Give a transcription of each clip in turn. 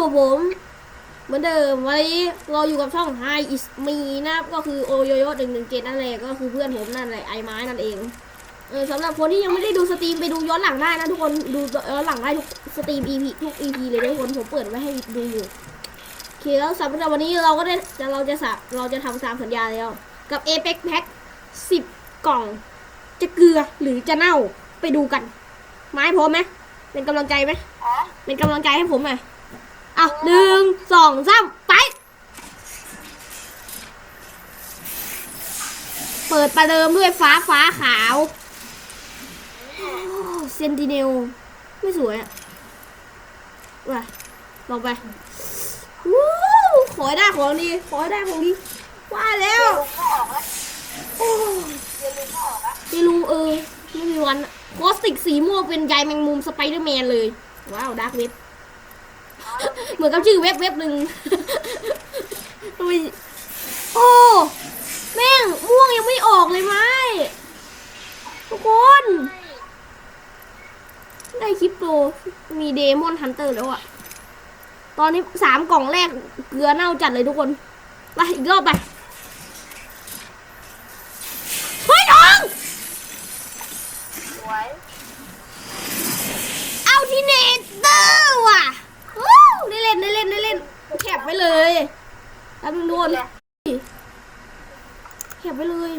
วันนี้อยู่ผม เหมือนเดิมวันนี้เราอยู่กับช่อง Hi is me นะครับก็คือโอโยโย่หนึ่งหนึ่งเจ็ดนั่นแหละก็คือเพื่อนผมนั่นแหละไอ้ไม้นั่นเองเออสำหรับคนที่ยังไม่ได้ดูสตรีมไปดูย้อนหลังได้นะทุกคนดูย้อนหลังได้ทุกสตรีม EP ทุก EP เลยทุกคนผมเปิดไว้ให้ดูอยู่โอเคแล้วสำหรับวันนี้เราก็ได้จะเราจะสับเราจะทำตามสัญญาแล้ว กับ Apex Pack 10 กล่อง จะเกลือหรือจะเน่าไปดูกัน ไม้พร้อมไหมเป็นกำลังใจไหมอ๋อเป็นกำลังใจให้ผมหน่ อะหนึ่งสองสามไป เปิดประเดิมด้วยฟ้าฟ้าขาวเซนติเนล ไม่สวยอะว่ะลองไปวู้ขอได้ของดี ขอได้ของดี ว่าแล้วโอ้เดี๋ยวลุงก็ออกแล้วไม่รู้เออ ไม่มีวัน โคสติกสีม่วงเป็นใยแมงมุมสไปเดอร์แมนเลย ว้าว ดาร์กเว็บ เหมือนกับชื่อเว็บเว็บหนึ่งโอ้แม่งม่วงยังไม่ออกเลยไหมทุกคน ได้คลิปโตมีเดมอนฮันเตอร์แล้วอะตอนนี้สามกล่องแรกเกลือเน่าจัดเลยทุกคน ไปอีกรอบไป เฮ้ยน้อง สวย เอาที่เนเตอร์ว่ะวู้ได้เล่นได้เล่นได้เล่นแคบไปเลยแป๊บนึงทุกคนแคบไปเลย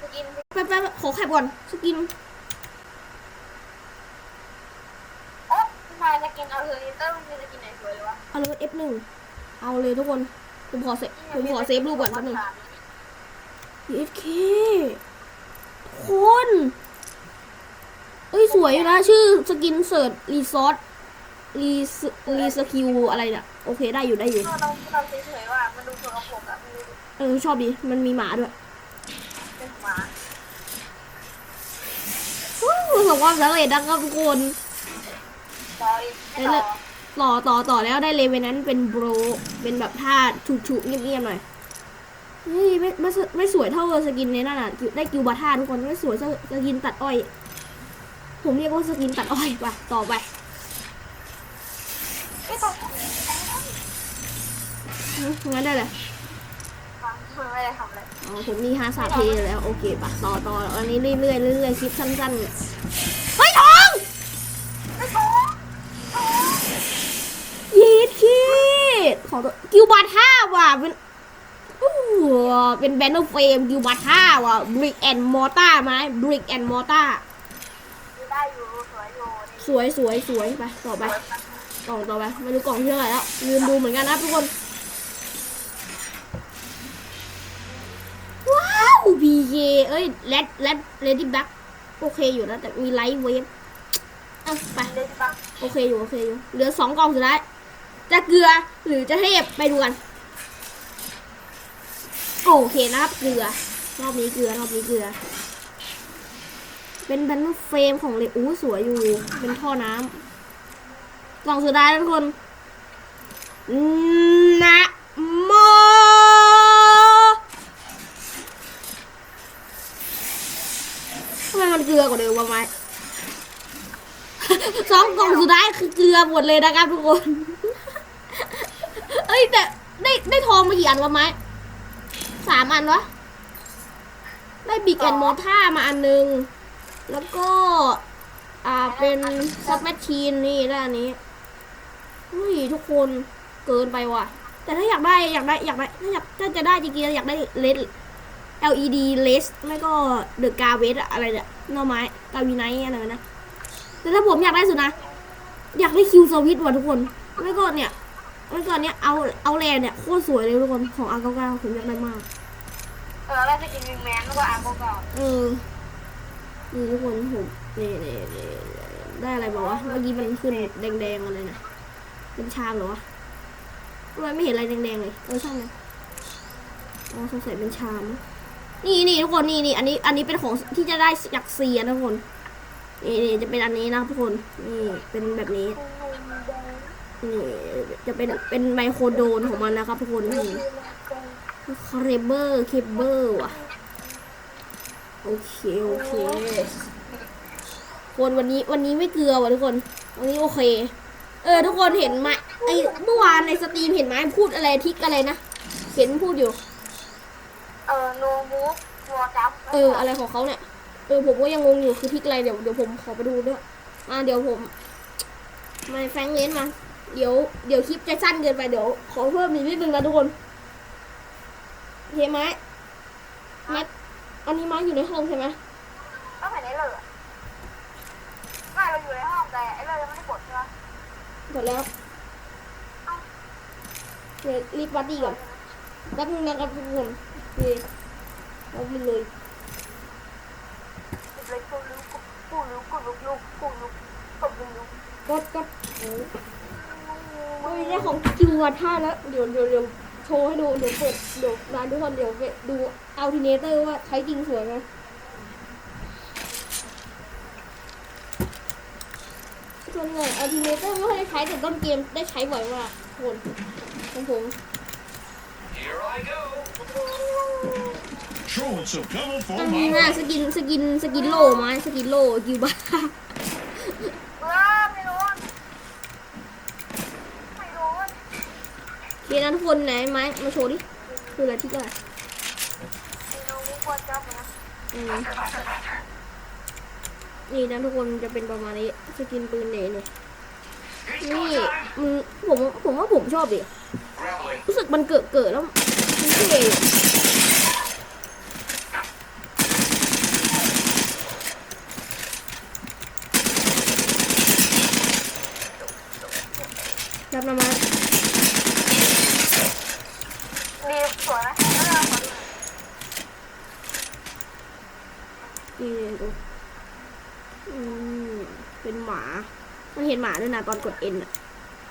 สกิน แป๊บแป๊บขอแคบก่อนสกินเอ๊ะพี่มายสกินเอาเฮอร์นิเตอร์มันมีสกินไหนสวยวะเอาเลย F หนึ่งเอาเลยทุกคนผมขอเซฟผมขอเซฟรูปก่อนแป๊บนึง FK คนเอ้ย สวยอยู่นะ ชื่อสกินเสิร์ชรีซอสรีรีสกิลอะไรเนี่ยโอเคได้อยู่ได้อยู่ก็เราเราเฉยๆว่ามันดูสกปรกอะมันดูเออชอบดี มันมีหมาด้วย เป็นหมา ประ สบความสำเร็จนะครับทุกคนต่ออีกไม่ต่อต่อต่อแล้วได้เลเวนนั้นเป็นโบรเป็นแบบท่าถูกถูกเงียบๆหน่อยเฮ้ยไม่ไม่สไม่สวยเท่าสกินในนั่นอะได้กิวบาท่าทุกคนไม่สวยเท่าสกินตัดอ้อย ผมเรียกว่าสกินตัดอ้อยไปต่อไปงั้นได้เลยไม่ได้ทำอะไร อ๋อผมมีฮาสาเพแล้ว โอเคปะต่อต่ออันนี้เรื่อยๆเรื่อยๆคลิปสั้นๆเฮ้ยทองไม่ต้องยีดคีดของตัวกิวบาท่าว่ะเป็นอู้หูเป็นแบนเนอร์เฟรมกิวบาท่าว่ะบริกแอนด์มอต้าไหมบริกแอนด์มอต้าดูได้อยู่สวยอยู่นี่สวยสวยสวยไปต่อไปสวยมากกล่องต่อไปมาดูกล่องที่เท่าไหร่แล้วลืมดูเหมือนกันนะทุกคน ว้าวบีเเอ้ยแรดแรดเลดี้แบ็คโอเคอยู่นะ แต่มีไลท์เวฟอะไป เล่นปะโอเคอยู่ โอเคอยู่ เหลือสองกล่องสุดท้าย จะเกลือหรือจะเทพไปดูกัน โอเคนะครับ เกลือ รอบนี้เกลือ รอบนี้เกลือ เป็นแบนเฟรมของเลอู้สวยอยู่ เป็นท่อน้ำกล่องสุดท้ายนะทุกคน นะ ทำไมมันเกลือกว่าเดิมวะไม้สองกล่องสุดท้ายคือเกลือหมดเลยนะครับทุกคนเอ้ยแต่ได้ได้ทองมากี่อันวะไม้สามอันวะได้บิ๊กแอนโมท่ามาอันนึง แล้วก็ อ่าเป็นซับแมชชีนนี่ได้อันนี้เฮ้ยทุกคนเกินไปว่ะ แต่ถ้าอยากได้อยากได้อยากได้ถ้าอยากถ้าจะได้จริงๆอยากได้เลส LED เลสไม่ก็เดอะกาเวสอะไรเนี่ยหน่อไม้กาวีไนท์อะไรนะแต่ถ้าผมอยากได้สุดนะ อยากได้คิวสวิตว่ะทุกคนไม่ก็เนี่ยไม่ก็เนี่ยเอาเอาแลนเนี่ยโคตรสวยเลยทุกคนของอาร์เก้าเก้าผมอยากได้มาก เออแล้วสกินวิงแมนก็อ่านเก่าเออนี่ทุกคนผมนี่นี่นี่ได้อะไรบอกว่าเมื่อกี้มันขึ้นแดงๆอะไรนะเป็นชามเหรอวะทำไมไม่เห็นอะไรแดงๆเลยเออช่างมันอ๋อสงสัยเป็นชามนะ นี่นี่ทุกคนนี่นี่อันนี้อันนี้เป็นของที่จะได้จากเซียนะทุกคนนี่นี่จะเป็นอันนี้นะทุกคนนี่เป็นแบบนี้นี่จะเป็นเป็นไมโครโดนของมันนะครับทุกคนนี่เคเบิลเคเบิลว่ะโอเคโอเคคนวันนี้วันนี้ไม่เกลือว่ะทุกคน วันนี้โอเค เออทุกคนเห็นไหมไอเมื่อวานในสตรีมเห็นไหมพูดอะไรทิกอะไรนะเห็นพูดอยู่ เออโนมูฟวอจับเอออะไรของเขาเนี่ยเออผมก็ยังงงอยู่คือทิกอะไรเดี๋ยวเดี๋ยวผมขอไปดูด้วยมาเดี๋ยวผมมาแฟงเลนมา เดี๋ยวเดี๋ยวคลิปจะสั้นเกินไปเดี๋ยวขอเพิ่มอีกนิดนึงนะทุกคนโอเคไหมไม้อันนี้ไม้อยู่ในห้องใช่ไหมก็เห็นไอ้เลยไม่เราอยู่ในห้องแต่ไอ้เลยยังไม่ได้กดใช่ไหมหมดแล้วเดี๋ยวรีบวัดดีก่อนแป๊บนึงนะครับทุกคนโอ เคเอาไปเลยเลยกูรู้กูรู้กูรู้กูกกูรู้กูรู้กดกดโอ้โอ้ยได้ของจิววัดท่าแล้วเดี๋ยวเดี๋ยวเดี๋ยวโชว์ให้ดูเดี๋ยวเปิดเดี๋ยวร้านทุกคนเดี๋ยวดูเอัลติเนเตอร์ว่าใช้จริงสวยไหมส่วนใหญ่เอัลติเนเตอร์ไม่ค่อยได้ใช้แต่ต้นเกมได้ใช้บ่อยมากคนของผม อันนี้ my นะสกินสกินสกินโลไม้สกินโลกิวบาเออไม่รู้ไม่รู้เคนะทุกคนไหนไม้มาโชว์ดิคืออะไรที่อะไรไม่รู้วอจับนะอืมนี่นะทุกคนจะเป็นประมาณนี้สกินปืนเนเนี่ยนี่มันผมผมว่าผมชอบดิ Grappling. รู้สึกมันเกิดเกิดแล้วมันเท่ รับนะมาดีสวยไหมเออขอดูนี่ดูอืมเป็นหมา มันเห็นหมาด้วยนะตอนกดเอ็นอะ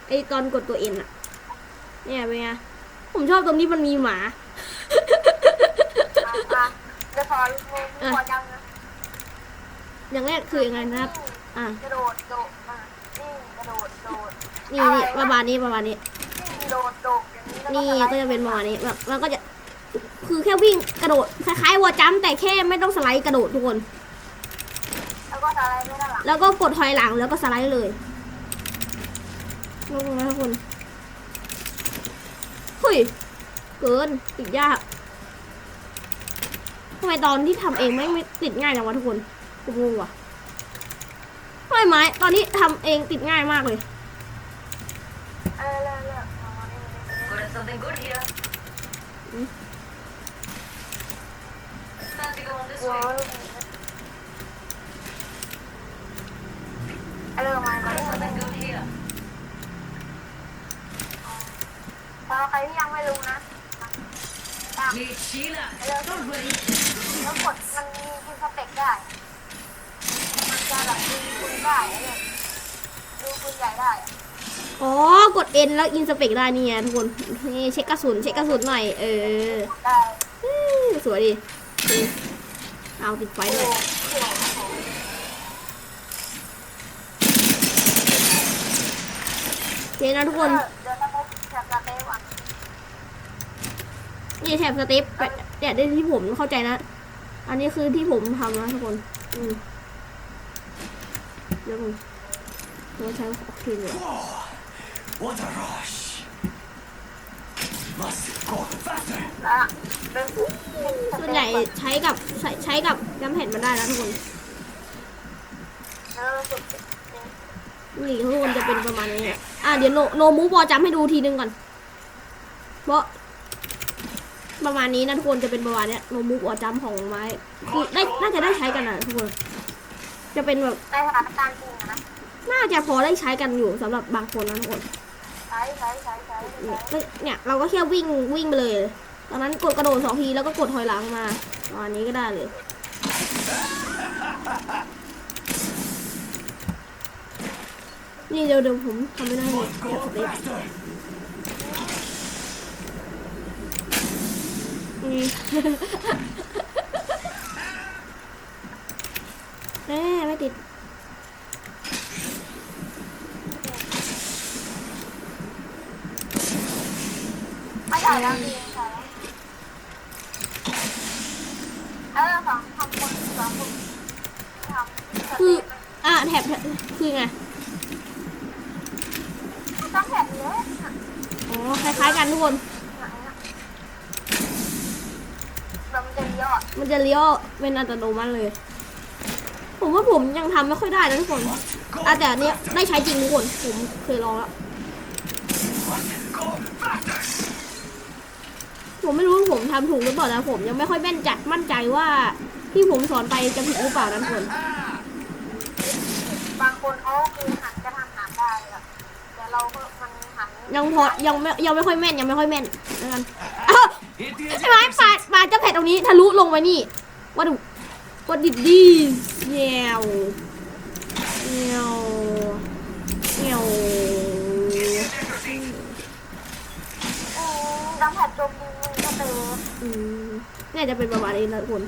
ไอตอนกดตัวเอ็นอะเนี่ยเป็นไงผมชอบตรงที่มันมีหมาอะเดี๋ยวขอดูวอจับนะอย่างแรกคือยังไงนะครับ อะกระโดดโดดมานี่กระโดดโดด นี่นี่ประมาณนี้ประมาณนี้นี่โดดโดดอย่างนี้นี่ก็จะเป็นประมาณนี้แบบมันก็จะคือแค่วิ่งกระโดดคล้ายๆวอจัมป์แต่แค่ไม่ต้องสไลด์กระโดดทุกคน แล้วก็อะไรไม่ได้หลังแล้วก็กดถอยหลังแล้วก็สไลด์เลยลงนะทุกคนเฮ้ยเกินติดยากทำไมตอนที่ทำเองไม่ไม่ติดง่ายจังวะทุกคนผมงงว่ะทำไมไม้ตอนที่ทำเองติดง่ายมากเลย Got something good here. Hmm? Time to go on this เดี๋ยว way. เลิกมาก่อน Got something good here. สำหรับใครที่ยังไม่รู้นะม Hey, Sheila. เลิก Don't worry. แล้วกดมันมีคุณสเปกได้ มันจะแบบดูคุณได้เนี่ยดูคุณใหญ่ได้ อะอ๋อ กด N แล้วอินสเปกได้นี่ไงทุกคนนี่เช็คกระสุนเช็คกระสุนหน่อย เออได้อื้อสวยดีเออเอาติดไฟด้วยโอเคนะทุกคนเดี๋ยวต้องแถบสเตปอะนี่แถบสเต็ปแบบเนี่ยได้ที่ผมเข้าใจนะ อันนี้คือที่ผมทำนะทุกคน อืมเดี๋ยวผมผมใช้โอเคเลย What a rush. Must go faster. แล้วเป็นส่วนใหญ่ใช้กับใช้ใช้กับย้ำแผ่นมันได้นะทุกคนแล้วสุดนี่ทุกคนจะเป็นประมาณนี้อะอะเดี๋ยวโนโนมูบอจำให้ดูทีนึงก่อนเพราะประมาณนี้นะทุกคนจะเป็นประมาณเนี้ยโนมูบอจำของไม้คือได้น่าจะได้ใช้กันนะทุกคน จะเป็นแบบในสถานการณ์จริงอะนะ น่าจะพอได้ใช้กันอยู่สำหรับบางคนนะทุกคน ใช้ใช้ใช้ใช้เนี่ยเนี่ยเราก็แค่วิ่งวิ่งไปเลย ตอนนั้นกดกระโดดสองทีแล้วก็กดถอยหลังมาประมาณนี้ก็ได้เลย นี่เดี๋ยวเดี๋ยวผมทำไม่ได้เลยเดี๋ยวสเต็ป faster. นี่แม่ไม่ติด ไม่ใช่แล้วจริงใช่แล้วเออสองทำคนสองคนทำคืออะแถบคือไงต้องแถบบนี้อ๋อคล้ายๆกันทุกคนเราจะเลี้ยวมันจะเลี้ยวเป็นอัตโนมัติเลย ผมว่าผมยังทำไม่ค่อยได้นะทุกคนแต่เนี้ยได้ใช้จริงทุกคน ผมเคยลองแล้ว ผมไม่รู้ว่าผมทำถูกหรือเปล่านะผมยังไม่ค่อยแม่นจัดมั่นใจว่าที่ผมสอนไปจะถูกหรือเปล่านะทุกคนบางคนเขาคือหันจะทำหันได้อะแต่เราก็มันหันยังพอยังไม่ยังไม่ค่อยแม่นยังไม่ค่อยแม่นแล้วกันอ้าว Hit the ใช่ไหมปลาปลาจะแผ่ตรงนี้ทะลุลงไปนี่วัดดูวัดดิดดีเงี้ยวเงี้ยวเงี้ยว อืมน้ำแผ่นจมดินมันก็เป็น อืม น่าจะเป็นประมาณนี้นะทุกคน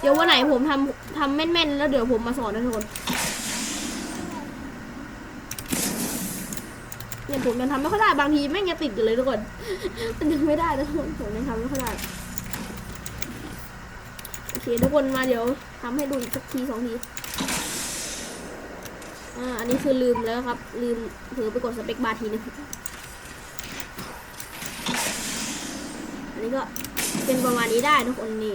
เดี๋ยววันไหนผมทำทำแม่นๆ แล้วเดี๋ยวผมมาสอนนะทุกคนเนี่ยผมยังทำไม่ค่อยได้บางทีแม่งยังติดอยู่เลยทุกคนมันยังไม่ได้นะทุกคนผมยังทำไม่ค่อยได้ ทุกคนมาเดี๋ยวทำให้ดูอีกสักทีสองที อ่า อันนี้คือลืมแล้วครับ ลืมเผลอไปกดสเปคบาร์ทีนึงอันนี้ก็เป็นประมาณนี้ได้ทุกคนนี่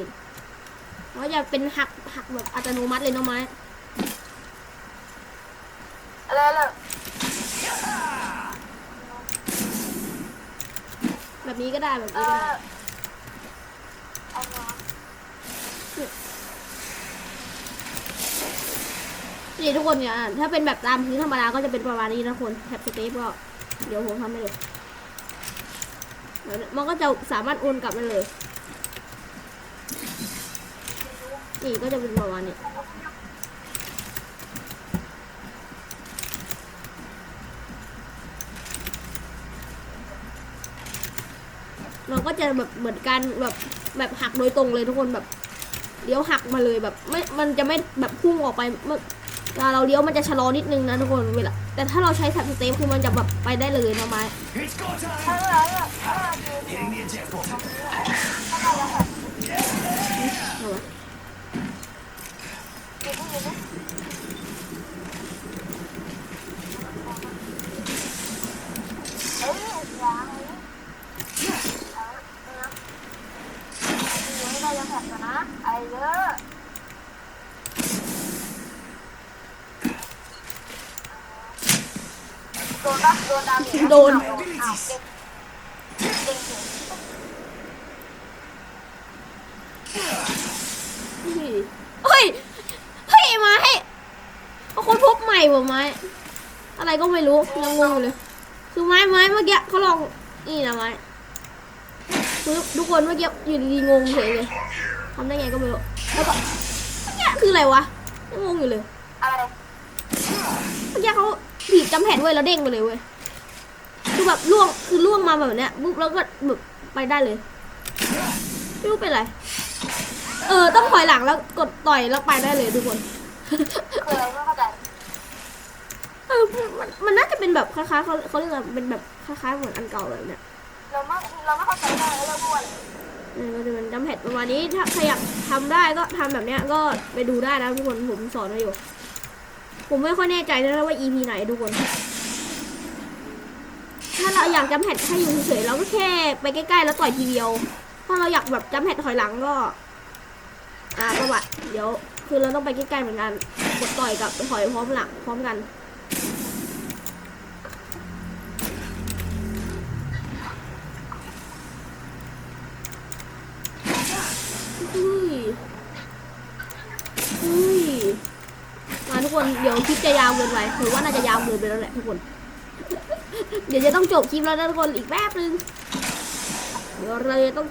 ว่าจะเป็นหักหักแบบอัตโนมัติเลยเนาะไม้อะไรเลยแบบนี้ก็ได้แบบเอนี้ก็อได้ เอามา นี่ทุกคนเนี่ยถ้าเป็นแบบตามพื้นธรรมดาก็จะเป็นประมาณนี้นะคนแท็บสเตปก็ เดี๋ยวผมทำให้เลยเดี๋ยวมันก็จะสามารถโอนกลับได้เลย นี่ก็จะเป็นประมาณนี้เราก็จะแบบเหมือนกันแบบแบบหักโดยตรงเลยทุกคนแบบเลี้ยวหักมาเลยแบบไม่ มันจะไม่แบบพุ่งออกไป เวลาเราเลี้ยวมันจะชะลอนิดนึงนะทุกคนเวลาแต่ถ้าเราใช้แท็บสเตปคือมันจะแบบไปได้เลยนะไม้ It's go เ Hitting the eject button. ทำไมเราแบบ เอาวะ ยืนยืนเอ้ยยางนี้เอาเนาะยืนได้ยังแผลก่อนนะไอ้เยอะโดนปะ โดนดาวเหนือโดนอ้าวเก่งเก่งเก่งเฮ้ย เฮ้ยไม้เอาคนพบใหม่ว่ะไม้ อะไรก็ไม่รู้ ยังงงอยู่เลย คือไม้ไม้เมื่อกี้เขาลอง นี่นะไม้คือทุกคนเมื่อกี้อยู่ดีๆงงเฉยเลยทำได้ไงก็ไม่รู้ แล้วก็เมื่อกี้คืออะไรวะยังงงอยู่เลยอะไรเมื่อกี้เขาถีบจำแผ่นไว้แล้วเด้งไปเลยเว้ย คือแบบล่วงคือล่วงมาแบบเนี้ยปุ๊บแล้วก็แบบไปได้เลยไม่รู้เป็นไร เออ ต้องถอยหลังแล้วกดต่อยแล้วไปได้เลยทุกคนคืออะไรไม่เข้าใจเออมันมันน่าจะเป็นแบบคล้ายๆเขาเขาเรียกอะไรเป็นแบบคล้ายๆเหมือนอันเก่าแบบเนี้ยเราไม่เราไม่เข้าใจได้แล้วเราพูดอะไรเออมันจะเป็นจำแผ่นประมาณนี้ถ้าใครอยากทำได้ก็ทำแบบเนี้ยก็ไปดูได้นะทุกคนผมสอนไว้อยู่ ผมไม่ค่อยแน่ใจนะว่า EP ไหนทุกคน ถ้าเราอยากจำแผ่นให้อยู่เฉยๆเราก็แค่ไปใกล้ๆแล้วต่อยทีเดียว ถ้าเราอยากแบบจำแผ่นถอยหลังก็ อ่าประวัติเดี๋ยว คือเราต้องไปใกล้ๆเหมือนกันกดต่อยกับถอยพร้อมหลังพร้อมกันอุ้ยอุ้ยมาทุกคนเดี๋ยวคลิปจะยาวเกินไปถือว่าน่าจะยาวเกินไปแล้วแหละทุกคน เดี๋ยวจะต้องจบคลิปแล้วนะทุกคนอีกแป๊บนึง เดี๋ยวเราจะต้อง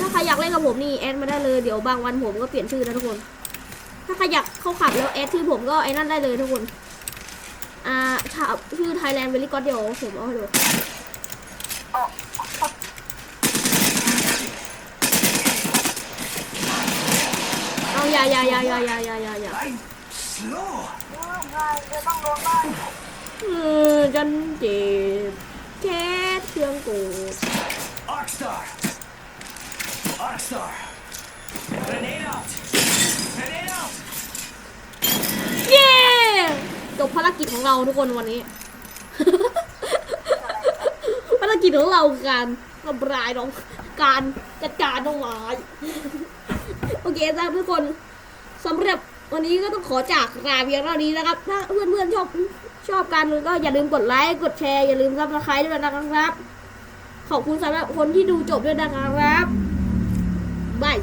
ถ้าใครอยากเล่นกับผมนี่แอดมาได้เลย เดี๋ยวบางวันผมก็เปลี่ยนชื่อนะทุกคน ถ้าใครอยากเข้าขับแล้วแอดชื่อผมก็ไอ้นั่นได้เลยทุกคน อ่าถ้าชื่อ Thailand Very God เดี๋ยวผมเอาให้ดูอ๋อเอาอย่าอย่าอย่าอย่าอย่าอย่าอย่า อย่า I'm slow. เออไงจะต้องโดนบ้างอืมฉันเจ็บแค่เครื่องกูเย้จบภารกิจของเราทุกคนวันนี้ ภารกิจของเราการทำลายน้องการจัดการน้องหมาโอเคนะทุกคนสำหรับวันนี้ก็ต้องขอจากลาเพียงเท่านี้นะครับ ถ้าเพื่อนๆชอบ ชอบกันก็อย่าลืมกดไลค์ กดแชร์ อย่าลืมซับสไครต์ด้วยนะครับ ขอบคุณสำหรับคนที่ดูจบด้วยนะครับบาย